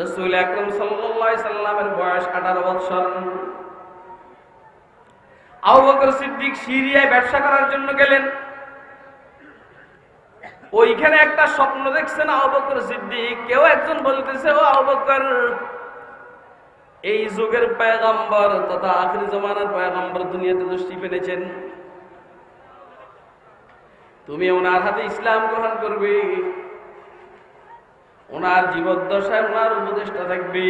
রসুল আকরম সাল্লাল্লাহু সাল্লামের বয়স আঠারো বছর আবু সিদ্দিক সিরিয়ায় ব্যবসা করার জন্য গেলেন। ওইখানে একটা স্বপ্ন দেখছেন সিদ্দিক। কেউ একজন বলতেছে, ও এই যুগের পয়গম্বর তথা আখির জমানার পয়গম্বর দুনিয়াতে দৃষ্টি পেলেছেন তুমি ওনার হাতে ইসলাম গ্রহণ করবে। ওনার জীবদ্দশায় ওনার উপদেষ্টা থাকবে।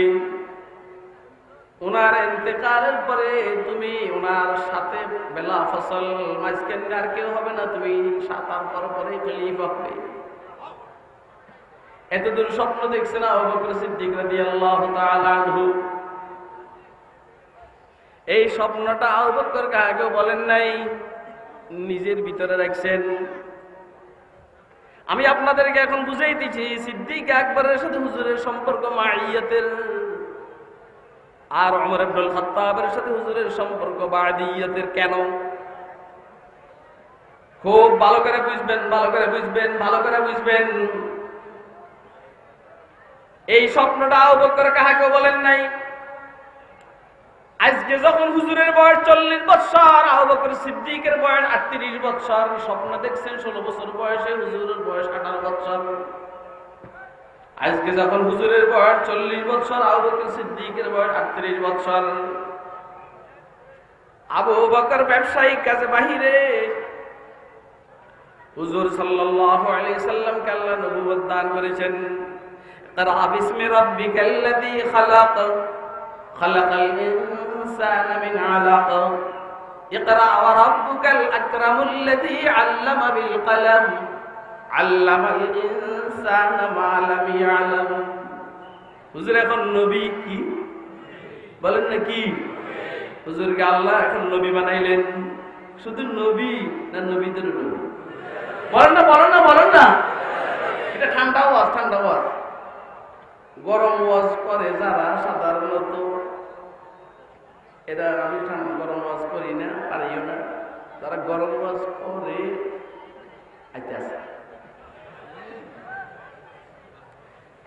ওনার এতেকালের পরে তুমি ওনার সাথে বেলা ফসল মাঝখানে আর কেউ হবে না, তুমি সাতার পর পরে খলিফা হবে। এত দূর স্বপ্ন দেখছে না আবু বকর সিদ্দিক রাদিয়াল্লাহু তাআলা আনহু। এই স্বপ্নটা আবু বকর কাকেও বলেন নাই, নিজের ভিতরে রাখছেন। আমি আপনাদেরকে এখন বুঝাইতেছি, সিদ্দিক আকবরের সাথে হুজুরের সম্পর্ক মাইয়াতের। আর অমর আব্দুল খাত্তাবের সাথে হুজুরের সম্পর্ক বাদিয়াতের কেন? খুব ভালো করে বুঝবেন, ভালো করে বুঝবেন, ভালো করে বুঝবেন। এই স্বপ্নটা অবকর কাহাকে বলেন নাই। আজকে যখন হুজুরের বয়স চল্লিশ বছর আহবকর সিদ্দিকের বয়স আটত্রিশ বছর স্বপ্ন দেখছেন ষোলো বছর বয়সে হুজুরের বয়স আঠারো বছর আজকে যখন হুজুরের বয়স চল্লিশ বছর আহবকর সিদ্দিকের বয়স আটত্রিশ বছর আবু বকর ব্যবসায়িক কাজে বাহিরে। হুজুর সাল্লাল্লাহু আলাইহি সাল্লামকে আল্লাহ নবুয়ত দান করেছেন। ইকরা বিসমি রাব্বিকাল্লাযী খালাক। خلق الإنسان من علق اقرأ وربك الأكرم الذي علم بالقلم علم الإنسان ما لم يعلم হুজুর এখন নবী কি বলেন না কি হুজুরকে আল্লাহ এখন নবী বানাইলেন শুধু নবী না নবীদের নবী বলেন না বলেন না বলেন না এটা ঠান্ডা ওয়াজ ঠান্ডা ওয়াজ গরম ওয়াজ করে যারা সাধারণত। এরা আমি ঠান্ডা গরম ওয়াজ করি না, পারিও না। যারা গরম ওয়াজ করে, আইতে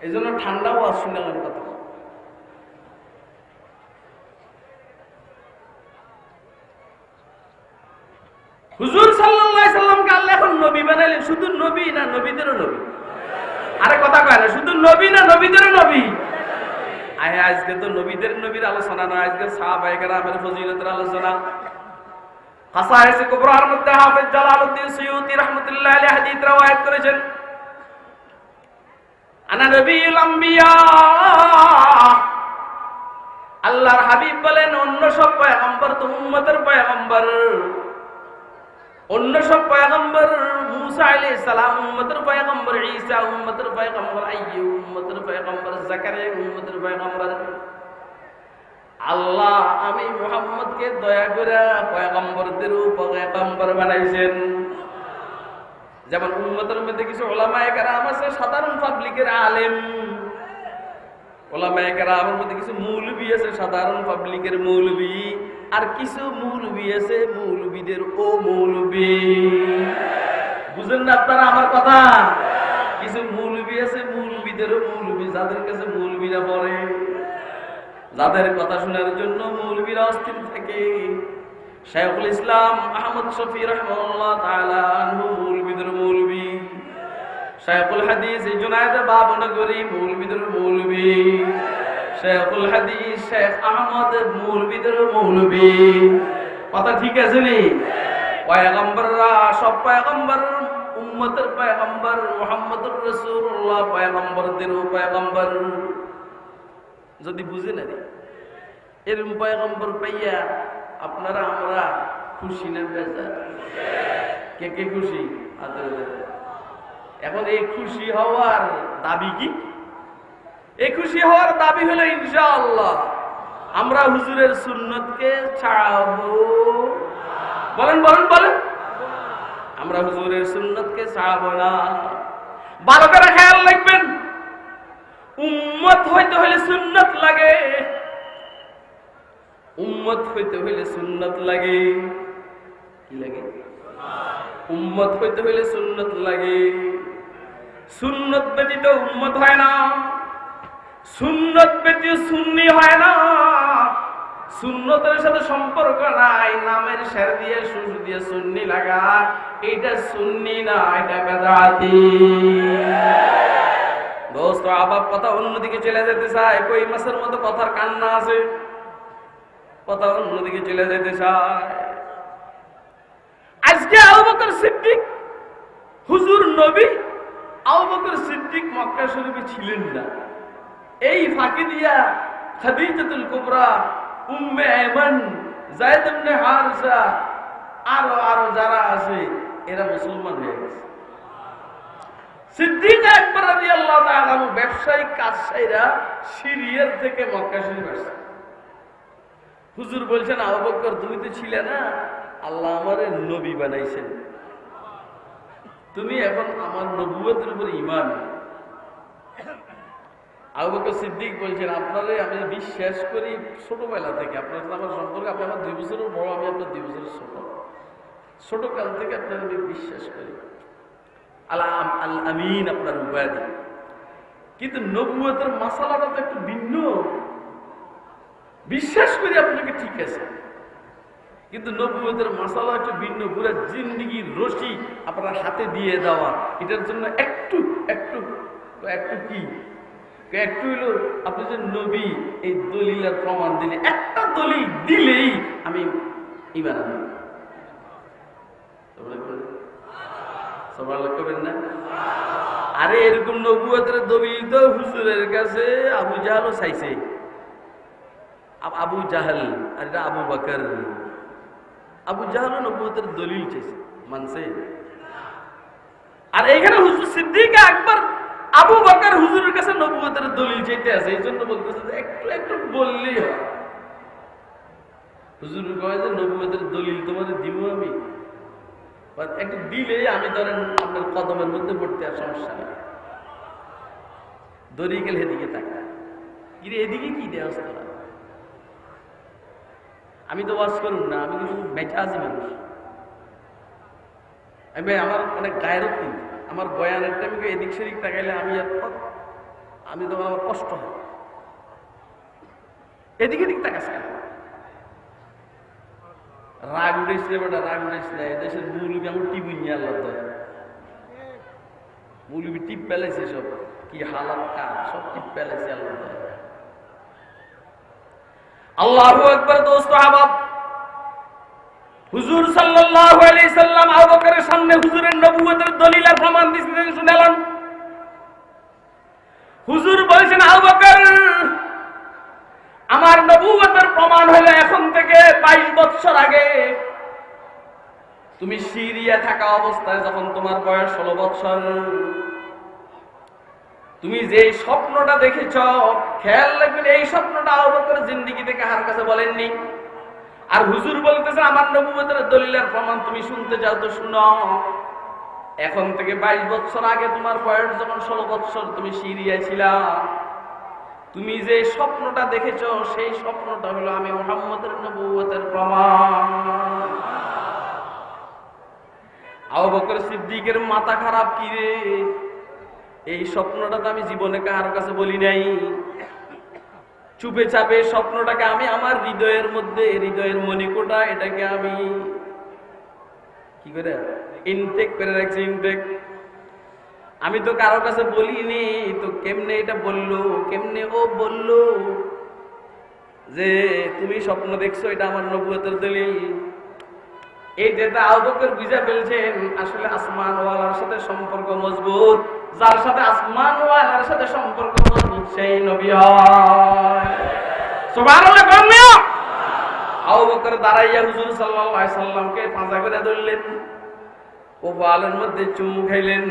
এই জন্য ঠান্ডা ওয়াজ শুনলাম কথা। হুজুর সাল্লাল্লাহু সাল্লামকে আল্লাহ এখন নবী বানাইলেন, শুধু নবী না নবীদেরও নবী। আরে কথা কয় না, শুধু নবী না নবীদেরও নবী? আয় আজকে তো নবীদের নবীর আলোচনা না, আজকে সাহাবায়ে আমের ফজিলতের আলোচনা। আল্লাহর হাবিব বলেন, অন্য সব পয়গম্বর তো উম্মতের পয়গম্বর। অন্য সব পয়গম্বর মুসা আলাইহিস সালাম, উম্মতের পয়গম্বর ঈসা, উম্মতের পয়গম্বর আইয়ুব, উম্মতের পয়গম্বর জাকারিয়া, উম্মতের পয়গম্বর আল্লাহ, আমি মুহাম্মদকে দয়া করে পয়গম্বরদের পয়গম্বর বানাইছেন। যেমন উম্মতের মধ্যে কিছু ওলামায়ে কেরাম আছে, সাধারণ পাবলিকের আলেম। ওলামায়ে কেরামের মধ্যে কিছু মৌলবী আছে, সাধারণ পাবলিকের মৌলবী। আর কিছু মৌলবি আছে, মৌলবিদের ও মৌলবি। বুঝেন না আপনারা আমার কথা? কিছু মৌলবি আছে, মৌলবীদের ও মৌলবী। যাদের কাছে মৌলবীরা পড়ে, যাদের কথা শোনার জন্য মৌলবীরা অস্থির থাকে। শেখুল ইসলাম আহমদ শফি রহমাল্লাহ তাআলা আনহু, মৌলবীদের মৌলবী। শেখুল হাদিস জুনায়দ বাবনগরী, মৌলবীদের মৌলবী। শেখুল হাদিস, শেখ আহমদ, মৌলবীদের মৌলবী। কথা ঠিক আছে নি? পয়গম্বররা সব পয়গম্বর, উম্মতের পয়গম্বর, মুহাম্মদুর রাসূলুল্লাহ পয়গম্বরদের পয়গম্বর। যদি বুঝে না রে এরকম পয়গম্বর পাইয়া আপনারা, আমরা খুশি না বেজার? কে কে খুশি? এখন এই খুশি হওয়ার দাবি কি? এই খুশি হওয়ার দাবি হলো ইনশাআল্লাহ। আমরা হুজুরের সুন্নতকে ছাড়াবো। বলেন বলেন বলেন। আমরা হুজুরের সুন্নতকে ছাড়াবো না। ভালো করে খেয়াল রাখবেন। উম্মত হইতে হইলে সুন্নত লাগে। উম্মত হইতে হইলে সুন্নত লাগে। কি লাগে? উম্মত হইতে হইলে সুন্নত লাগে। সুন্নত ব্যতীত উম্মত হয় না। সুন্নত ব্যতীত সুন্নি হয় না। সুন্নতের সাথে সম্পর্ক নাই, নামের শের দিয়ে, সুর দিয়ে সুন্নি লাগা। এটা সুন্নি না, এটা বেদাতি। দোস্ত আবার কথা অন্যদিকে চলে যেতে চায়। কই মাসের মতো কথার কান্না আছে? কথা অন্যদিকে চলে যেতে চায়। আজকে আবু বকর সিদ্দিক, হুজুর নবী আবু বকর সিদ্দিক মক্কা শরীফে ছিলেন না। এই ফাঁকি দিয়া খাদিজাতুল কুবরা উম্মে আয়মান জায়েদ ইবনে হারসা আরও আরও যারা আছে, এরা মুসলমান হয়ে গেছে। সিদ্দিক আকবর রাদিয়াল্লাহু তাআলা ব্যবসায়িক কাজশাইরা সিরিয়ার থেকে মক্কা শরীফ আসছে। হুজুর বলছেন, আবু বকর, তুমি তো ছিলে না। আল্লাহ আমারে নবী বানাইছেন। তুমি এখন আমার নবুয়তের উপর ইমান আবু বকর সিদ্দিক বলছেন, আপনারে আমি বিশ্বাস করি ছোটবেলা থেকে, আপনার সাথে আমার সম্পর্কে, আপনি আমার দুই বছরের বড়, আমি আপনার দুই বছরের ছোট। ছোট কাল থেকে আপনার আমি বিশ্বাস করি। আলাম আল আমিন আপনার উপাধি। কিন্তু নবুয়তের মশালাটা তো একটু ভিন্ন। বিশ্বাস করি আপনাকে ঠিক আছে। কিন্তু নবুয়তের মশালা একটু ভিন্ন, পুরো জিন্দিগি রশি আপনার হাতে দিয়ে দেওয়া। এটার জন্য একটু একটু একটু কি? একটু হইল, আপনি যে নবী, এই দলিলের প্রমাণ দিলে, একটা দলিল দিলেই আমি ইমান আনি সবার না? আরে, এরকম নবুয়তের দলিল তো হুজুরের কাছে আবু জাহালও চাইছে। আব- জাহাল, আর এটা আবু বাকর। আবু জাহালও নবুয়তের দলিল চাইছে। মানছে? আর এখানে হুজুর সিদ্দিক আকবর আবু বকর হুজুরের কাছে নবুয়তের দলিল চাইতে আছে এই জন্য বলতেছে যে একটু একটু বললেই হুজুর কয় যে নবুয়তের দলিল তোমাদের দিব আমি? একটু দিলে আমি ধরেন আপনার কদমের মধ্যে পড়তে আর সমস্যা নেই। দড়িয়ে গেলে এদিকে তাকা কিরে, এদিকে কি দেওয়া তোরা? আমি তো ওয়াজ করুন না, আমি কিন্তু বেঁচে আছি মানুষ। আমি আমার অনেক গায়েরত কিন্তু আমার বয়ানের টাইমে এদিক সেদিক তাকাইলে আমি আর আমি তো আমার কষ্ট হয়। এদিকে এদিক তাকাস কেন? রাগ উঠেছে বেটা, রাগ উঠেছে না এদেশের মুরুবি আমার টিপি নিয়ে আল্লাহ মুরুবি টিপ পেলেছে সব। কি হালাত কাজ, সব টিপ পেলেছে আল্লাহ আল্লাহু আকবার দোস্ত আহবাব হুজুর সাল্লাল্লাহু আলাইহি সাল্লাম আবু বকরের সামনে হুজুরের নবুয়তের দলিল আর প্রমাণ দিয়েছিলেন শুনলেন হুজুর বলেছেন, আবু বকর, আমার নবুয়তের প্রমাণ হলো এখন থেকে 22 বছর আগে। তুমি সিরিয়া থাকা অবস্থায় যখন তোমার বয়স 16 বছর তুমি যে স্বপ্নটা দেখেছ, খেয়াল রাখবেন, এই স্বপ্নটা আবু বকর জিন্দেগি থেকে হার কাছে বলেননি। আর হুজুর বলতেছে, আমার নবুয়তের দলিলের প্রমাণ তুমি শুনতে চাও তো শুনো। এখন থেকে বাইশ বছর আগে তোমার বয়স যখন ষোলো বছর, তুমি সিরিয়ায় ছিলা। তুমি যে স্বপ্নটা দেখেছ, সেই স্বপ্নটা হলো আমি মোহাম্মদের নবুয়তের প্রমাণ। আবু বকর সিদ্দিকের মাথা খারাপ কি রে? এই স্বপ্নটা তো আমি জীবনে কারোর কাছে বলি নাই। চুপে চাপে স্বপ্নটাকে আমি আমার হৃদয়ের মধ্যে, হৃদয়ের মনিকোটা এটাকে আমি কি করে? ইনটেক করে রাখছি ইনটেক আমি তো কারও কাছে বলিনি, তো কেমনে এটা বলল, কেমনে ও বলল? যে তুমি স্বপ্ন দেখছ, এটা আমার নবুয়তের দলিল। এই যেটা আবুবকর বুঝে ফেলছেন, আসলে আসমান ওয়ালার সাথে সম্পর্ক মজবুত। যার সাথে আসমান ওয়ালার সাথে সম্পর্ক মজবুত, সেই নবী হয়। সুবহানাল্লাহ কন্যা আবু দাঁড়াইয়া হুজুর সাল্লাল্লাহু আলাইহি পাঁজা করে ধরলেন। ও বালের মধ্যে চুমু খাইলেন।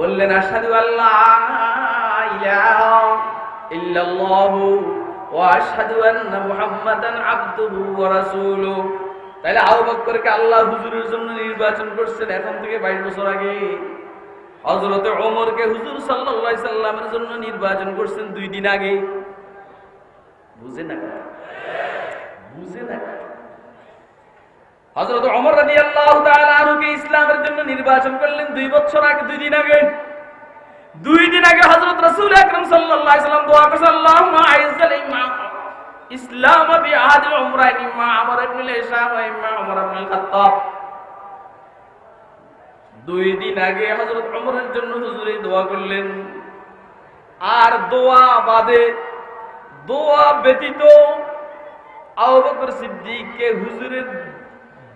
বললেন, আশহাদু আল্লাহ ইলাহা ইল্লাল্লাহু ওয়া আশহাদু আন্না মুহাম্মাদান আবদুহু ওয়া রাসূলুহু। তাহলে আবু বকরকে আল্লাহ হুজুরের জন্য নির্বাচন করছেন এখন থেকে 22 বছর আগে। হযরতে ওমরকে হুজুর আলাইহি সাল্লামের জন্য নির্বাচন করছেন দুই দিন আগে। বুঝে না বুঝে না হযরত ওমর রাদিয়াল্লাহু তাআলা আনহুকে ইসলামের জন্য নির্বাচন করলেন দুই বছর আগে, দুই দিন আগে। দুই দিন আগে হযরত রাসূল আকরাম আলাইহি সাল্লাম দোয়া করেছেন আল্লাহ ইসলাম বিআহাদ উমরাইন ইম্মা আমর ইবনে হিশাম ওয়া ইম্মা উমর ইবনে খাত্তাব। দুই দিন আগে হযরত ওমরের জন্য হুজুরে দোয়া করলেন। আর দোয়া বাদে দোয়া ব্যতীত আবু বকর সিদ্দিককে হুজুরের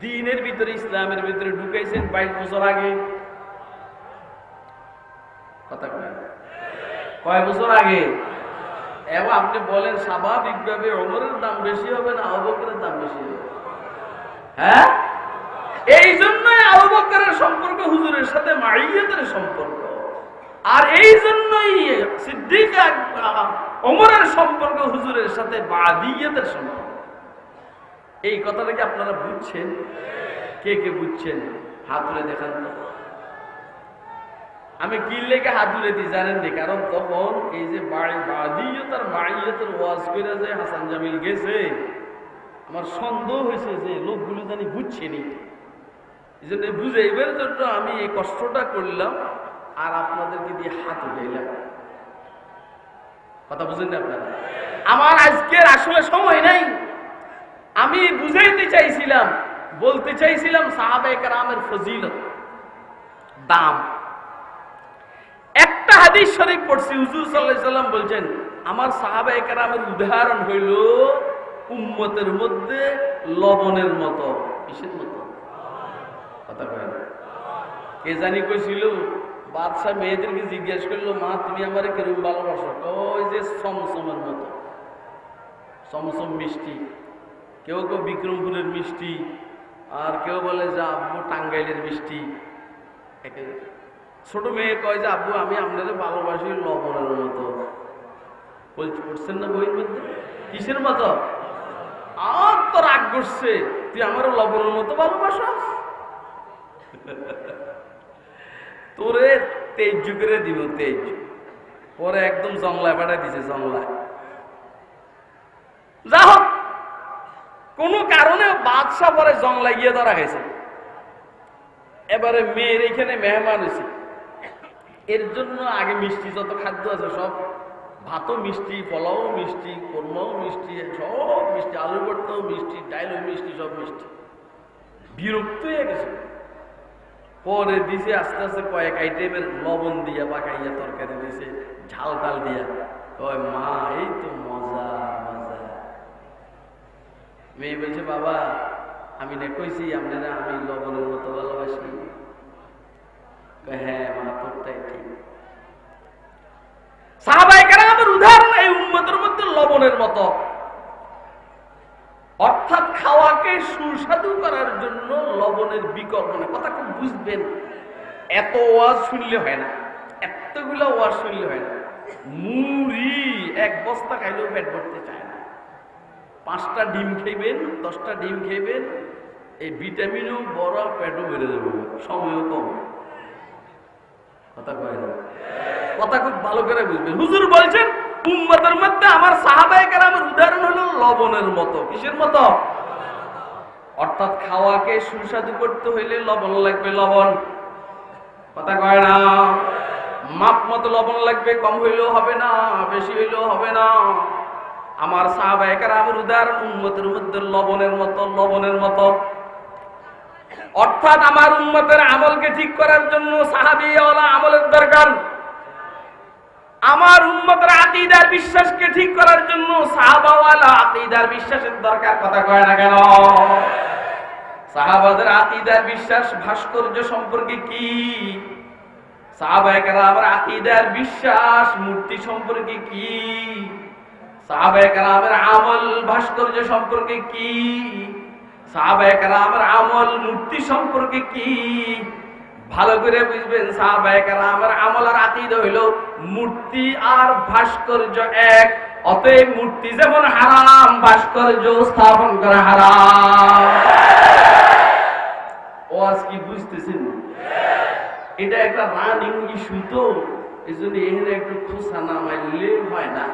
দিনের ভিতরে, ইসলামের ভিতরে ঢুকাইছেন বাইশ বছর আগে। কথা কয় বছর আগে? এবং আপনি বলেন, স্বাভাবিকভাবে অমরের দাম বেশি হবে না আবু বকরের দাম বেশি হবে? হ্যাঁ? এই জন্যই আবু সম্পর্ক হুজুরের সাথে মাইয়াতের সম্পর্ক। আর এই জন্যই সিদ্দিক অমরের সম্পর্ক হুজুরের সাথে বাদিয়াতের সম্পর্ক। এই কথাটা কি আপনারা বুঝছেন? কে কে বুঝছেন? হাত তুলে দেখান। আমি কি লেগে হাত তুলে দিই, জানেন নি? কারণ তখন এই যে বাড়ি বাদিয়ত আর মাইয়তের ওয়াজ করে যে হাসান জামিল গেছে, আমার সন্দেহ হয়েছে যে লোকগুলো জানি বুঝছেনি এই জন্য বুঝাইবার জন্য আমি এই কষ্টটা করলাম, আর আপনাদেরকে দিয়ে হাত উঠাইলাম। কথা বুঝেন না আপনারা? আমার আজকের আসলে সময় নাই। আমি বুঝাইতে চাইছিলাম, বলতে চাইছিলাম সাহাবে কারামের ফজিলত, দাম। একটা হাদিস শরীফ পড়ছি, হুজুর সাল্লাল্লাহু সাল্লাম বলছেন, আমার সাহাবে কারামের উদাহরণ হইল উম্মতের মধ্যে লবণের মতো। কিসের মতো? কথা কয় কে জানি কইছিল, বাদশাহ মেয়েদেরকে জিজ্ঞেস করল, মা, তুমি আমার কিরম ভালোবাসো? ওই যে সমসমের মতো। সমসম মিষ্টি। কেউ কেউ বিক্রমপুরের মিষ্টি, আর কেউ বলে যে, আব্বু টাঙ্গাইলের মিষ্টি। একে- ছোট মেয়ে কয় যে, আব্বু, আমি আপনাদের ভালোবাসি লবণের মতো। পড়ছেন না বইয়ের মধ্যে? কিসের মতো? আর তো রাগ করছে, তুই আমার লবণের মতো ভালোবাসাস? তোরে তেজ যুগের দিব তেজ পরে একদম জংলায় পাঠাই দিছে, জংলায়। যা হোক, কোন কারণে বাদশাহ পরে জংলায় গিয়ে ধরা গেছে এবারে মেয়ের এখানে মেহমান হয়েছে এর জন্য আগে মিষ্টি যত খাদ্য আছে সব ভাতও মিষ্টি, পোলাও মিষ্টি, কোরমাও মিষ্টি, সব মিষ্টি আলু ভর্তাও মিষ্টি, ডাইলও মিষ্টি, সব মিষ্টি। বিরক্ত হয়ে গেছে। পরে দিছে আস্তে আস্তে কয়েক আইটেমের লবণ দিয়া, পাকাইয়া, তরকারি দিছে, ঝাল টাল দিয়া। কয়, মা, এই তো মজা মজা। মেয়ে বলছে, বাবা, আমি না কইছি আপনারা আমি লবণের মতো ভালোবাসি কয়, হ্যাঁ মা তোরটাই ঠিক সাহাবাই কেরামের উদাহরণ এই উম্মতের মধ্যে লবণের মতো অর্থাৎ খাওয়াকে সুস্বাদু করার জন্য লবণের বিকল্প না কথা খুব বুঝবেন এত ওয়াজ শুনলে হয় না, এতগুলো ওয়াজ শুনলে হয় না। মুড়ি এক বস্তা খাইলেও পেট ভরতে চায় না। পাঁচটা ডিম খাইবেন, দশটা ডিম খাইবেন, এই ভিটামিনও বড় পেটও বেড়ে যাবে, সময়ও কম। কথা কয় না? কথা খুব ভালো করে বুঝবেন। হুজুর বলছেন, উম্মতের মধ্যে আমার সাহাবায়ে কেরামের উদাহরণ হলো লবণের মতো। কিসের মতো? অর্থাৎ খাওয়াকে সুস্বাদু করতে হইলে লবণ লাগবে, লবণ। মাপ মতো লবণ লাগবে, কম হইলেও হবে না, বেশি হইলেও হবে না। আমার কেরামের উদাহরণ, উম্মতের মধ্যে লবণের মতো লবণের মতো। অর্থাৎ আমার উম্মতের আমলকে ঠিক করার জন্য সাহাবিওয়ালা আমলের দরকার। আমার উম্মতের আকিদার বিশ্বাসকে ঠিক করার জন্য সাহাবাওয়ালা আকিদার বিশ্বাসের দরকার, কথা কয় না কেন? সাহাবাদের আকিদার বিশ্বাস, ভাস্কর্য সম্পর্কে কি? সাহাবায়ে কেরামের আকিদার বিশ্বাস, মূর্তি সম্পর্কে কি? সাহাবায়ে কেরামের আমল, ভাস্কর্য সম্পর্কে কি? সাহাবায়ে কেরামের আমল, মূর্তি সম্পর্কে কি? ভালো করে বুঝবেন সাহাবায়ে কেরামের আমল আর আকিদা হইল মূর্তি আর ভাস্কর্য এক। অতএব মূর্তি যেমন হারাম, ভাস্কর্য স্থাপন করা হারাম। ও আজ কি বুঝতেছেন? এটা একটা এই জন্য এখানে একটু খোসা না মারলে হয় না।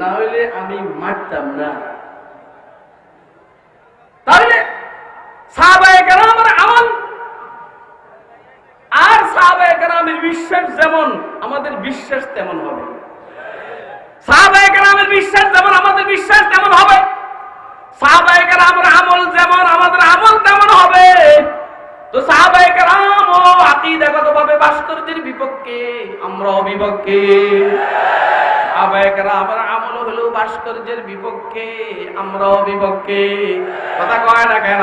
না হইলে আমি মারতাম না। তাহলে আমল, আর সাহাবায়ে কেরামের বিশ্বাস যেমন, আমাদের বিশ্বাস তেমন হবে। সাহাবায়ে কেরামের বিশ্বাস যেমন, আমাদের বিশ্বাস তেমন হবে। আমার আমল যেমন, আমাদের আমল তেমন হবে। তো বিপক্ষে আমার আমল ভাস্কর্যের বিপক্ষে বিপক্ষে। কথা কয় না কেন?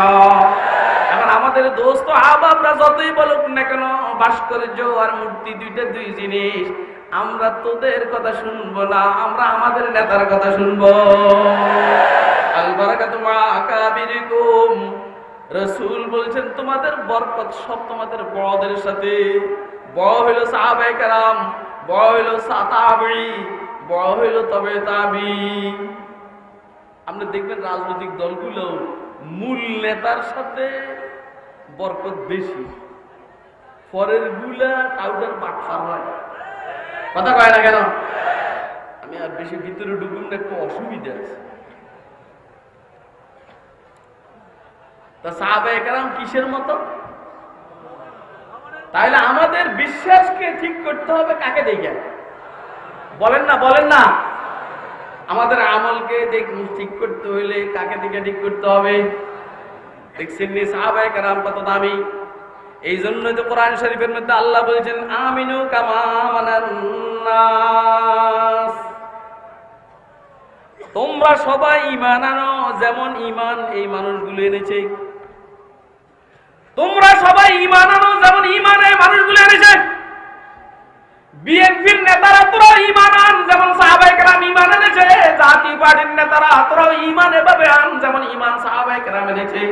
এখন আমাদের দোস্ত আবাবরা যতই বলুক না কেন, ভাস্কর্য আর মূর্তি দুইটা দুই জিনিস। আমরা তোদের কথা শুনব না, আমরা আমাদের নেতার কথা শুনব। রসুল বলছেন, তোমাদের বরকত সব তোমাদের বড়দের সাথে। বড় হইল সাহাবাই কারাম, বড় হইল সাতাবি, বড় হইল তবে তাবি। আপনি দেখবেন রাজনৈতিক দলগুলো মূল নেতার সাথে বরকত বেশি। পরেরগুলা টাউটার বাটফার হয়। কথা কয় না কেন? আমি আর বেশি ভিতরে ঢুকুন না, একটু অসুবিধা আছে। তা সাহাবা একরাম কিসের মতো? তাহলে আমাদের বিশ্বাসকে ঠিক করতে হবে কাকে দেখে? বলেন না বলেন না। আমাদের আমলকে দেখ ঠিক করতে হইলে কাকে দিকে ঠিক করতে হবে? দেখছেন নি সাহাবা একরাম কত দামি? এই জন্যই তো কোরআন শরীফের মধ্যে আল্লাহ বলছেন, আমিনু কামা তোমরা সবাই ইমান আনো, যেমন ইমান এই মানুষগুলো এনেছে। তোমরা সবাই ইমান আনো, যেমন ইমান এই মানুষগুলো এনেছে। বিএনপির নেতারা তোরাও ইমান আন, যেমন সাহাবাইকেরাম ইমান এনেছে। জাতি পার্টির নেতারা তোরাও ইমান এভাবে আন, যেমন ইমান সাহাবাইকেরাম এনেছে।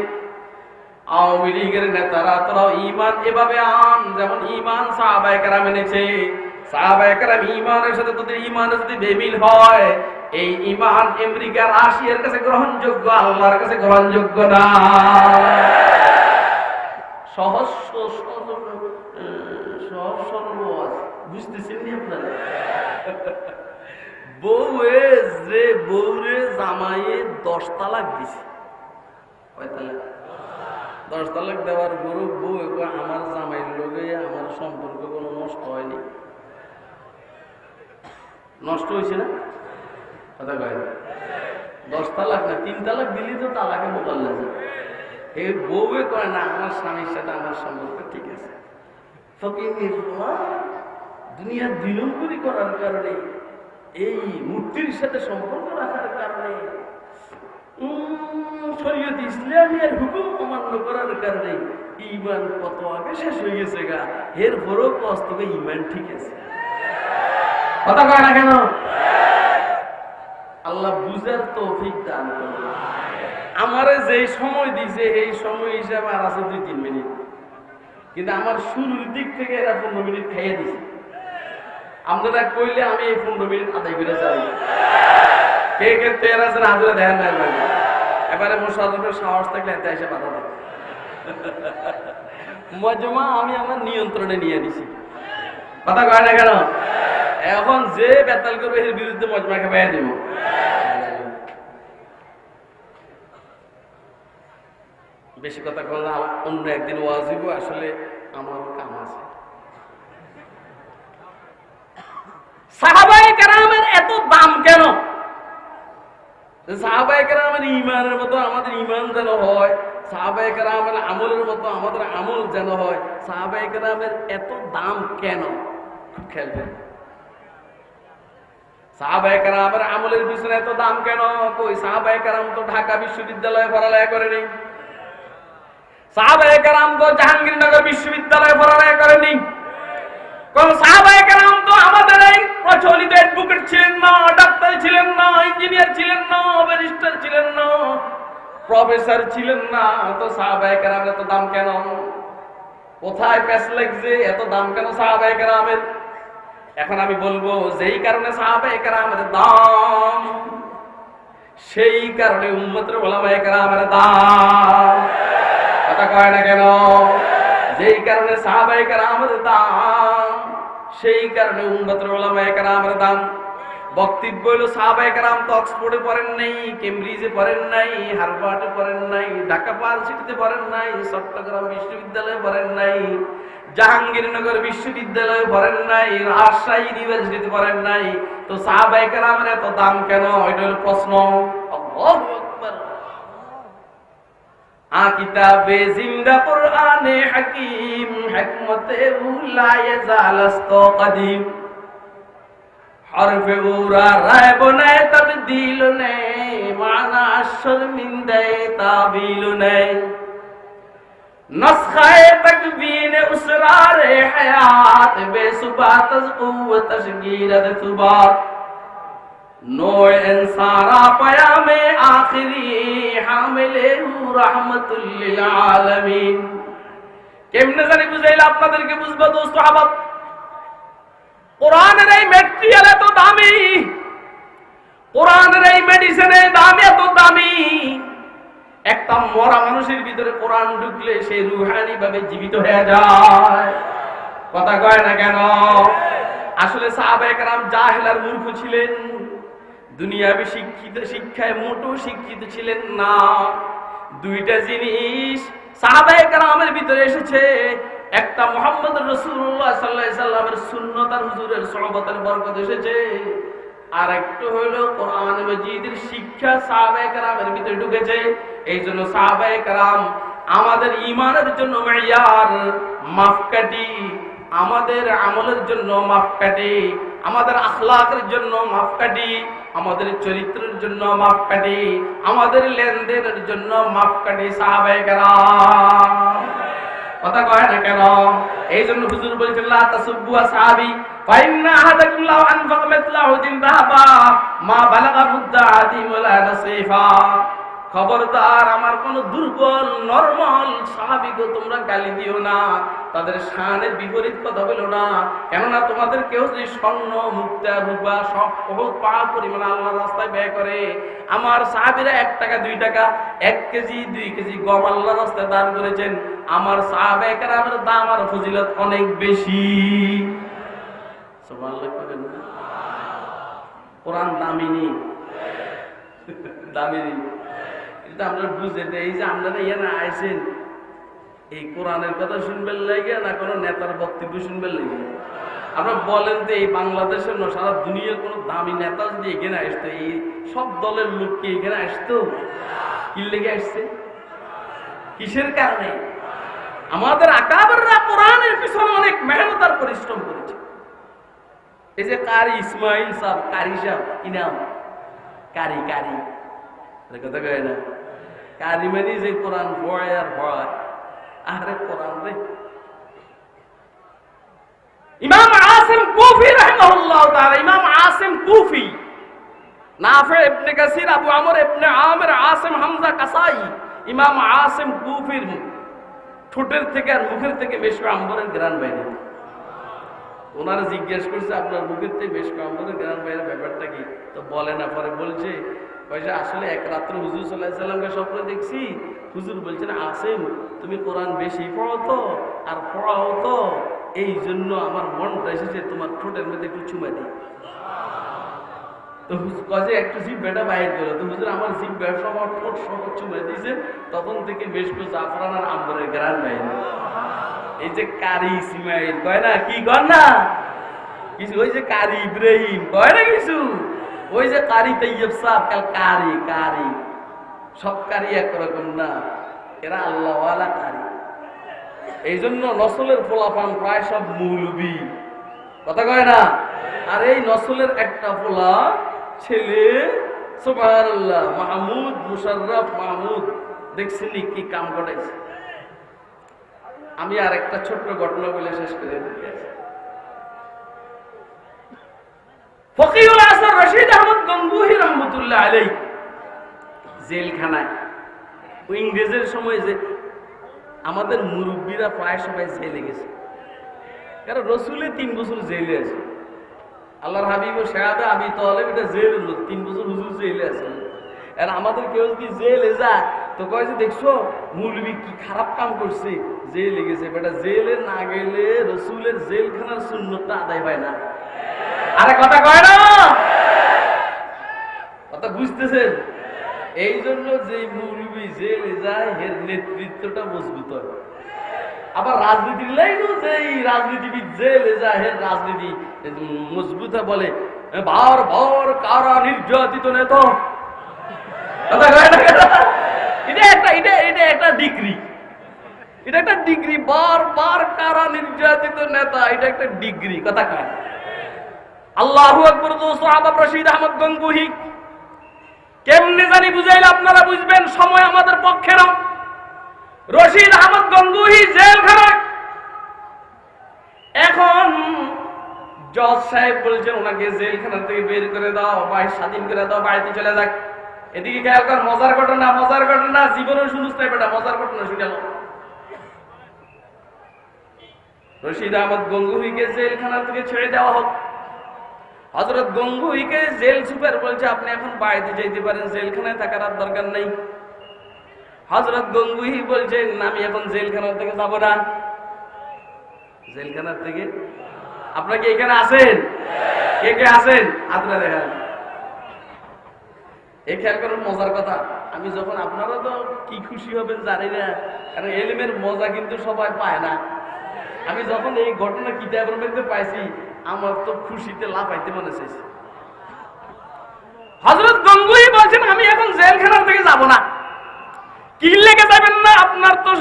আওয়ামী লীগের নেতারা তোরাও ইমান এভাবে আন, যেমন ইমান সাহাবাইকেরাম এনেছে। সাহাবাইকেরাম ইমানের সাথে তোদের ইমানের যদি বেমিল হয়, এই ইমান আমেরিকা রাশিয়ার কাছে গ্রহণযোগ্য, আল্লাহর কাছে গ্রহণযোগ্য না। সহস্র সহস্র বুঝতেছেন নি আপনারা? বউয়ে যে বউরে জামাইয়ে দশ তালাক দিছে। কয় তালাক দশ তালাক দেওয়ার গরু বউ আমার জামাইয়ের লোকে আমার সম্পর্ক কোনো নষ্ট হয়নি। নষ্ট হয়েছে না? কথা কয়? দশ তালাক না, তিন তালাক দিলি তো তালাকে মোকাল লাগে এই বউয়ে কয়, না, আমার স্বামীর সাথে আমার সম্পর্ক ঠিক আছে। ফকির দুনিয়া দুই নম্বরই করার কারণে, এই মূর্তির সাথে সম্পর্ক রাখার কারণে শরীয়ত ইসলামিয়ার হুকুম অমান্য করার কারণে ইমান কত আগে শেষ হয়ে গেছে গা? এর কস্তকে ইমান ঠিক আছে। কথা কয় না কেন? আল্লাহ বুঝার আমারে যেই সময় দিছে, এই সময় হিসাবে আর আছে দুই, তিন মিনিট। কিন্তু আমার শুরুর দিক থেকে এরা পনেরো মিনিট খাইয়ে দিছে। আপনারা কইলে আমি এই পনেরো মিনিট আদায় করে যাই। কে কে তের দেখেন না। এবারে মোশারফের সাহস থাকলে এতে এসে বাধা দেয়। মজমা আমি আমার নিয়ন্ত্রণে নিয়ে নিছি। কথা কয় না কেন? এখন যে বেতাল করবে এর বিরুদ্ধে মজমাকে বাইরে দিব। বেশি কথা বললে অন্য একদিন ওয়াজিব আসলে আমার কাম আছে। সাহাবাই কেরামের এত দাম কেন? সাহাবাই কেরামের ইমানের মতো আমাদের ইমান যেন হয় সাহাবাই কেরামের আমলের মতো আমাদের আমল যেন হয় সাহাবাই কেরামের এত দাম কেন? খেয়াল করুন। আমলের পিছনে এত দাম কেন? কই সাহাবাই কেরাম তো ঢাকা বিশ্ববিদ্যালয়ে পড়ালেখা করেনি। সাহাবায়ে কেরাম তো জাহাঙ্গীরনগর বিশ্ববিদ্যালয়ে পড়ালেখা করেনি। কোন তো আমাদের এই প্রচলিত অ্যাডভোকেট ছিলেন না ডাক্তার ছিলেন না ইঞ্জিনিয়ার ছিলেন না ব্যারিস্টার ছিলেন না প্রফেসর ছিলেন না, তো এত দাম কেন? কোথায় প্যাস লাগছে? এত দাম কেন এখন আমি বলব, যেই কারণে সাহাবায়ে কেরামের দাম, সেই কারণে উম্মতের ওলামায়ে কেরামের দাম। কথা কয় না কেন? যেই কারণে সাহাবাই কারামের দাম সেই কারণে উম্মতের ওলামায়ে কারামের দাম। বক্তব্য হলো সাহাবাহাম তো অক্সফোর্ডে পড়েন নাই, কেমব্রিজে পড়েন নাই হারবার্ডে পড়েন নাই, ঢাকা পার্সিটিতে পড়েন নাই, চট্টগ্রাম বিশ্ববিদ্যালয়ে পড়েন নাই, জাহাঙ্গীরনগর বিশ্ববিদ্যালয়ে পড়েন নাই, রাজশাহী ইউনিভার্সিটিতে পড়েন নাই। তো সাহাবাহামের এত দাম কেন? এটা হলো প্রশ্ন। আকিতাবে জিন্দা কোরআনে হাকিম, হিকমতে উলায়ে জালাস্ত কদিম। হরফে উরা রায় বনায় নে মানা শর্মিন্দে তাবিল নে নসখায় তকবীন উসরারে হায়াত বেসুবাত কুওয়াত সুবাত सारा पया में आखिरी হামিলে রাহমাতুল লিল আপনাদেরকে বুঝবা দোস্ত আবাব কোরআনের এই ম্যাটেরিয়াল এত দামি, কোরআনের এই মেডিসিনের দাম এত দামি। একটা মরা মানুষের ভিতরে কোরআন ঢুকলে সে রুহানি ভাবে জীবিত হয়ে যায়। কথা কয় না কেন? আসলে সাহাবাহাম জাহেলার মূর্খ ছিলেন। দুনিয়াবি শিক্ষিত শিক্ষায় মোটো শিক্ষিত ছিলেন না। দুইটা জিনিস সাহাবাহামের ভিতরে এসেছে। একটা মোহাম্মদ রসুল্লাহ সাল্লাহ সাল্লামের শূন্যত হুজুরের সহবতের বরকত এসেছে। আর একটু হইল কোরআন মজিদের শিক্ষা সাহাবায়ে কেরামের ভিতরে ঢুকেছে। এই জন্য সাহাবায়ে কেরাম, আমাদের ইমানের জন্য মেয়ার মাপকাঠি আমাদের আমলের জন্য মাপকাঠি আমাদের আখলাকের জন্য মাপকাঠি আমাদের চরিত্রের জন্য মাপকাঠি আমাদের লেনদেনের জন্য মাপকাঠি সাহাবায়ে কেরাম। কথা কয় না কেন? এই জন্য হুজুর বলছেন, লা তাসুব্বু আসহাবি মিথলা উদিন দাহাবা মা বালাগা মুদ্দা আদিম ওয়ালা নাসিফা। খবরদার, আমার কোন দুর্বল, নরমাল সাহাবিকে তোমরা গালি দিও না। তাদের শানের বিপরীত কথা বলো না। কেননা তোমাদের কেউ যদি স্বর্ণ, মুক্তা, রূপা, সব বহুত পা পরিমাণ আল্লাহর রাস্তায় ব্যয় করে, আমার সাহাবিরা এক টাকা, দুই টাকা, এক কেজি, দুই কেজি গম আল্লাহর রাস্তায় দান করেছেন। আমার সাহাবেকের আমার দাম আর ফজিলত অনেক বেশি? কোরআন দামিনী। দামিনী। এটা আমরা বুঝে দেই যে আপনারা এখানে আইছেন। এই কোরআনের কথা শুনবেন লাগে না কোনো নেতার বক্তব্য শুনবেন লাগে আমরা বলেন যে এই বাংলাদেশের না, সারা দুনিয়ার কোনো দামি নেতা যদি এখানে আসতো, এই সব দলের লোক কি এখানে আসতো? কি লেগে আসছে? কিসের কারণে? আমাদের আকাবররা কোরআনের পিছনে অনেক মেহনত আর পরিশ্রম করেছে। এই যে কারি ইসমাইল সাহ কারি সাহ ইনাম কারি কারি। কথা কয় না? কারি মানে যে কোরআন ভয় আর ভয় আরে কোরআন রে। ইমাম আসিম কুফি রাহিমাহুল্লাহ তাআলা, ইমাম আসিম কুফি, নাফে ইবনে কাসির, আবু আমর ইবনে আমির, আসিম হামজা কাসাই, ইমাম আসিম কুফির ঠোঁটের থেকে আর মুখের থেকে বেশ আম্বরের গ্রান বাইরে। ওনারা জিজ্ঞেস করছে, আপনার মুখের থেকে বেশ আম্বরের গ্রান বাইরে, ব্যাপারটা কি? তো বলে না, পরে বলছে আসলে এক রাত্রে হুজুর সাল্লাহ স্বপ্ন দেখছি, হুজুর বলছেন আসেন তুমি কোরআন বেশি পড়ো তো, আর পড়াও তো এই জন্য আমার মনটা এসেছে তোমার ঠোঁটের মধ্যে একটু চুমা দিই। তো একটু জিভ বেটা বাইর তো হুজুর, আমার বেটা সব আমার ঠোঁট সব দিয়েছে, তখন থেকে বেশ করে জাফরান আর আম্বরের গ্রান বাইরে এই যে কারি ইসমাইল, কয় না? কি কর না? কিছু, ওই যে কারি ইব্রাহিম, কয় না কিছু? ওই যে কারি তৈয়ব সাহ কারি কারি। সব কারি একরকম না। এরা আল্লাহওয়ালা কারি। এই জন্য নসলের ফোলাপান প্রায় সব মৌলবি। কথা কয় না? আর এই নসলের একটা ফোলা ছেলে মাহমুদ মুশাররফ মাহমুদ। দেখছেন নি কি কাম ঘটাইছে? আমি আর একটা ছোট্ট ঘটনা বলে শেষ করে দিতে আছি। ফকিউল আসর রশিদ আহমদ গঙ্গুহি রহমতুল্লাহ আলাই জেলখানায়। ওই ইংরেজের সময় যে আমাদের মুরব্বীরা প্রায় সবাই জেলে গেছে। কারণ রসুলে তিন বছর জেলে আছে। আল্লাহর হাবিব সাহাবে আমি তাহলে এটা জেল তিন বছর হুজুর জেলে আছে। আর আমাদের কেউ যদি জেলে যায় তো কয় যে, দেখছ মুরবি কি খারাপ কাম করছে? জেলে গেছে। বেটা, জেলে না গেলে রসুলের জেলখানার শূন্যতা আদায় হয় না। আরে কথা কয় না? কথা বুঝতেছেন? এই জন্য যে মৌলবী জেলে যায় এর নেতৃত্বটা মজবুত হয়। আবার রাজনীতির লাইনও যে এই রাজনীতিবিদ জেলে যায় এর রাজনীতি মজবুত বলে বার বার কারা নির্যাতিত নেতা? কথা কয় না? এটা একটা, এটা এটা একটা ডিগ্রি। এটা একটা ডিগ্রি কারা নির্যাতিত নেতা, এটা একটা ডিগ্রি, কথা আল্লাহু আকবর রশিদ আহমদ গঙ্গুহি। কেমনে জানি বুঝাইলে আপনারা বুঝবেন, সময় আমাদের পক্ষে না। রশিদ আহমদ গঙ্গুহি জেলখানায় এখন জজ সাহেব বলছেন, ওনাকে জেলখানা থেকে বের করে দাও বাড়ি স্বাধীন করে দাও, বাড়িতে চলে যাক। এদিকে খেয়াল কর, মজার ঘটনা মজার ঘটনা, জীবনের শুনুস বেটা, মজার ঘটনা শুনে রশিদ আহমদ গঙ্গুহিকে জেলখানা থেকে ছেড়ে দেওয়া হোক। হজরত গঙ্গুহিকে জেল সুপার বলছে, আপনি এখন বাড়িতে যেতে পারেন, জেলখানায় থাকার আর দরকার নেই। হজরত গঙ্গুহি বলছেন আমি এখন জেলখানা থেকে যাব না। জেলখানার থেকে? আপনারা কি এখানে আছেন? কে কে আছেন? আপনারা দেখান। এই খেয়াল করেন, মজার কথা, আমি যখন আপনারা তো কি খুশি হবেন জানি না, কারণ এলিমের মজা কিন্তু সবাই পায় না। আমি যখন এই ঘটনা কিতাবের মধ্যে পাইছি, আমার তো খুশিতে লাফাইতে মনে চাইছে। হজরত গঙ্গুই বলছেন, আমি এখন জেলখানার থেকে যাব না। কি লেগে যাবেন না আপনার তো,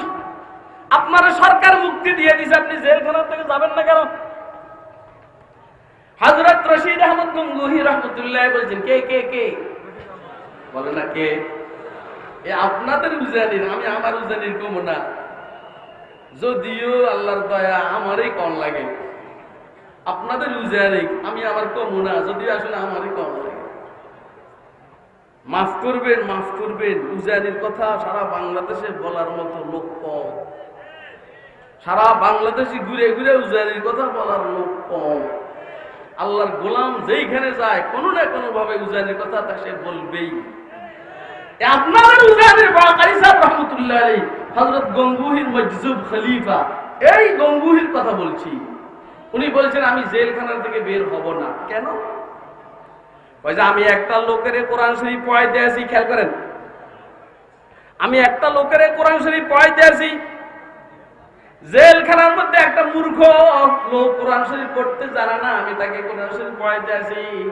আপনার সরকার মুক্তি দিয়ে দিছে, আপনি জেলখানার থেকে যাবেন না কেন? হজরত রশিদ আহমদ গঙ্গুহি রহমতুল্লাহ বলছেন, কে কে কে? বলে না কে? এ আপনাদের উজানির, আমি আমার উজানির কমো না। যদিও আল্লাহর দয়া আমারই কম লাগে। আপনাদের উজানিক আমি আমার কমো না, যদিও আসলে আমারই কম লাগে। মাফ করবেন মাফ করবেন, উজানির কথা সারা বাংলাদেশে বলার মতো লোক কম। সারা বাংলাদেশে ঘুরে ঘুরে উজানির কথা বলার লোক কম। আল্লাহর গোলাম যেইখানে যায়, কোনো না কোনো ভাবে উজানির কথা তা সে বলবেই। আমি জেলখানা থেকে বের হব না। কেন? আমি একটা লোকের কোরআন শরীফ পড়াইতে আসি, খেয়াল করেন। আমি একটা লোকের কোরআন শরীফ পড়াইতে আসি, জেলখানার মধ্যে একটা মূর্খ লোক কোরআন শরীফ পড়তে জানা না, আমি তাকে কোরআন শরীফ পড়াইতে আসি।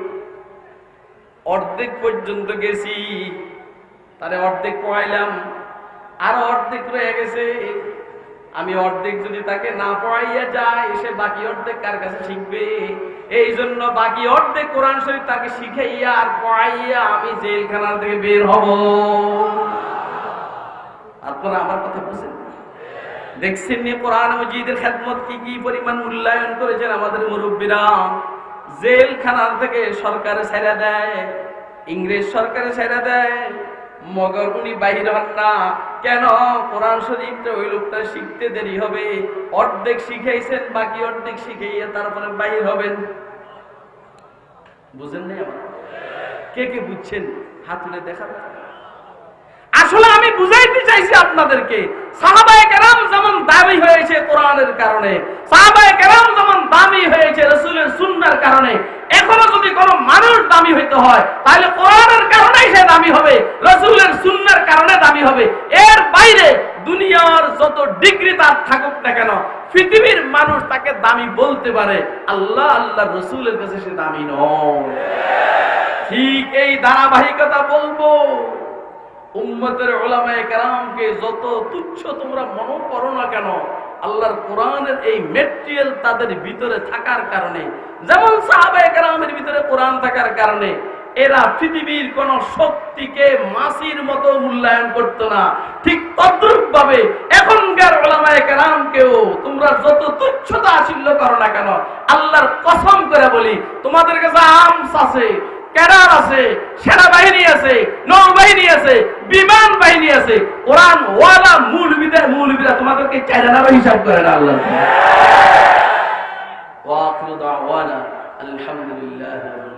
অর্ধেক পর্যন্ত গেছি। তারে অর্ধেক পড়াইলাম, আর অর্ধেক রয়ে গেছে। আমি অর্ধেক যদি তাকে না পড়াইয়া যায় সে বাকি অর্ধেক কার কাছে শিখবে? এই জন্য বাকি অর্ধেক কোরআন শরীফ তাকে শিখাইয়া আর পড়াইয়া আমি জেলখানা থেকে বের হব। আপনারা আমার কথা বুঝেন? দেখছেন নি কোরআন মজিদের খেদমত কি কি পরিমাণ মূল্যায়ন করেছেন আমাদের মুরব্বীরা? জেলখানা থেকে সরকারে ছেড়ে দেয়, ইংরেজ সরকারে ছেড়ে দেয় মগর উনি বাহির হন না। কেন? কোরআন শরীফটা ওই লোকটা শিখতে দেরি হবে। অর্ধেক শিখাইছেন, বাকি অর্ধেক শিখাইয়ে তারপরে বাহির হবেন। বুঝেন নাই আমার? কে কে বুঝছেন? হাত দেখা আসলে আমি বুঝাইতে চাইছি আপনাদেরকে। সাহাবায়ে কেরাম যেমন দামি হয়েছে কোরআনের কারণে, সাহাবায়ে কেরাম যেমন দামি হয়েছে রসুলের সুন্নার কারণে, এখনও যদি কোনো মানুষ দামি হইতে হয়, তাহলে কোরআনের কারণেই সে দামি হবে, রসুলের সুন্নার কারণে দামি হবে। এর বাইরে দুনিয়ার যত ডিগ্রি তার থাকুক না কেন, পৃথিবীর মানুষ তাকে দামি বলতে পারে, আল্লাহ আল্লাহ রসুলের কাছে সে দামি নয়। ঠিক এই ধারাবাহিকতা বলব। উম্মতের ওলামায়ে কেরামকে যত তুচ্ছ তোমরা মনে করো না কেন, আল্লাহর কোরআনের এই মেটেরিয়াল তাদের ভিতরে থাকার কারণে, যেমন সাহাবায়ে কেরামের ভিতরে কোরআন থাকার কারণে, এরা পৃথিবীর কোন শক্তিকে মাসির মতো মূল্যায়ন করতো না। ঠিক তদ্রুপ ভাবে এখনকার ওলামায়ে কেরামকেও তোমরা যত তুচ্ছতা আসিল্য করো না কেন, আল্লাহর কসম করে বলি, তোমাদের কাছে আমস আছে ক্যাডার আছে, সেনাবাহিনী আছে, নৌবাহিনী আছে, বিমান বাহিনী আছে। কোরআন ওয়ালা মূল মূলবিরা তোমাদেরকে ক্যাডার হিসাব করে না আল্লাহ। ওয়াখিরু দাওয়ানা আলহামদুলিল্লাহি